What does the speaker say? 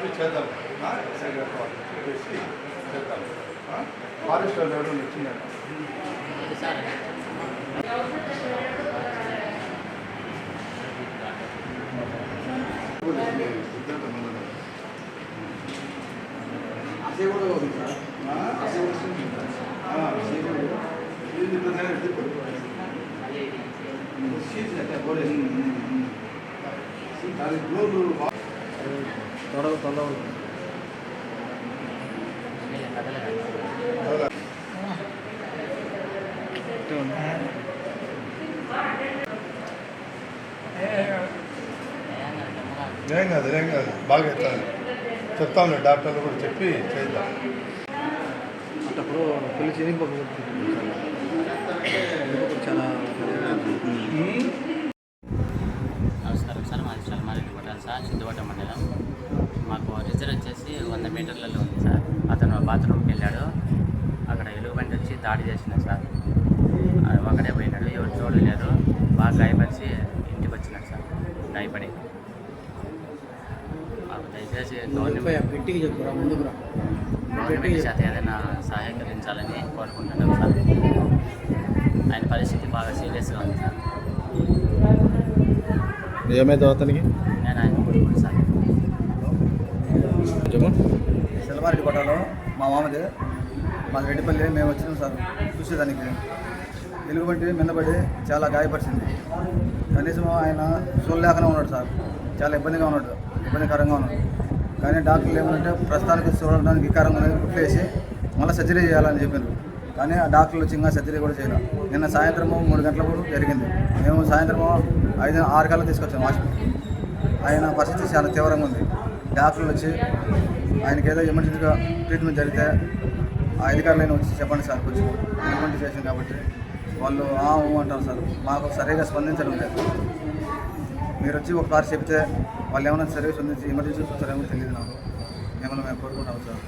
SI గారితో వాళ్ళతో చెప్పేసి చేద్దాం ఆ? ఫారెస్ట్ వాళ్ళు ఎవరైనా వచ్చిందంట ఏం కాదు ఏం కాదు. బాగా ఎత్తాలి చెప్తాంలే డాక్టర్లు కూడా చెప్పి చేద్దాం. అప్పుడు పెళ్ళి చేయకపోతే మీటర్లలో ఉంది సార్. అతను బాత్రూమ్కి వెళ్ళాడు. అక్కడ ఎలుగుబంటి వచ్చి దాడి చేసిన సార్. ఆ, ఒకడే పోయినాడు. ఎవరు చూడలేరు. బాగా గాయపరిచి ఇంటికి వచ్చినాడు సార్. గాయపడి. దయచేసి గవర్నమెంట్ గట్టిగా చెప్పురా ముందుకు రా. గవర్నమెంట్ చేత ఏదైనా సహాయకరించాలని కోరుకుంటున్నాం సార్. ఆయన పరిస్థితి బాగా సీరియస్గా ఉంది సార్. ఏమైంది అతనికి? నేను ఆయన కొడుకుని సార్. సెలవారెడ్డి కోటలో మా మామది. మాది రెడ్డిపల్లి మేము వచ్చినాం సార్ చూసేదానికి. ఎలుగుబంటి మిన్నబడి చాలా గాయపరిచింది. కనీసం ఆయన చూడలేకనే ఉన్నాడు సార్. చాలా ఇబ్బందిగా ఉన్నాడు ఇబ్బందికరంగా ఉన్నాడు. కానీ డాక్టర్లు ఏమంటే ప్రస్తుతానికి చూడడానికి వికారంగా ఉన్నది కుట్లేసి మళ్ళీ సర్జరీ చేయాలని చెప్పారు కానీ ఆ డాక్టర్లు వచ్చి ఇంకా సర్జరీ కూడా చేయాలి. నిన్న సాయంత్రము మూడు గంటలకు జరిగింది. మేము సాయంత్రము ఐదు ఆరు గంటలకు తీసుకొచ్చాము హాస్పిటల్ ఆయన పరిస్థితి చాలా తీవ్రంగా ఉంది. డాక్టర్లు వచ్చి ఆయనకి ఏదో ఎమర్జెన్సీగా ట్రీట్మెంట్ జరిగితే ఆ అధికారులైనా వచ్చి చెప్పండి సార్ కొంచెం ఎటువంటి చేసింది కాబట్టి వాళ్ళు ఆ అంటారు సార్ మాకు సరిగా స్పందించడం లేదు. మీరు వచ్చి కార్ చెప్తే వాళ్ళు ఏమైనా సర్వీస్ అందించి ఎమర్జెన్సీ చూస్తారేమో తెలియదు నాకు. ఏమైనా మేము కోరుకుంటాం సార్.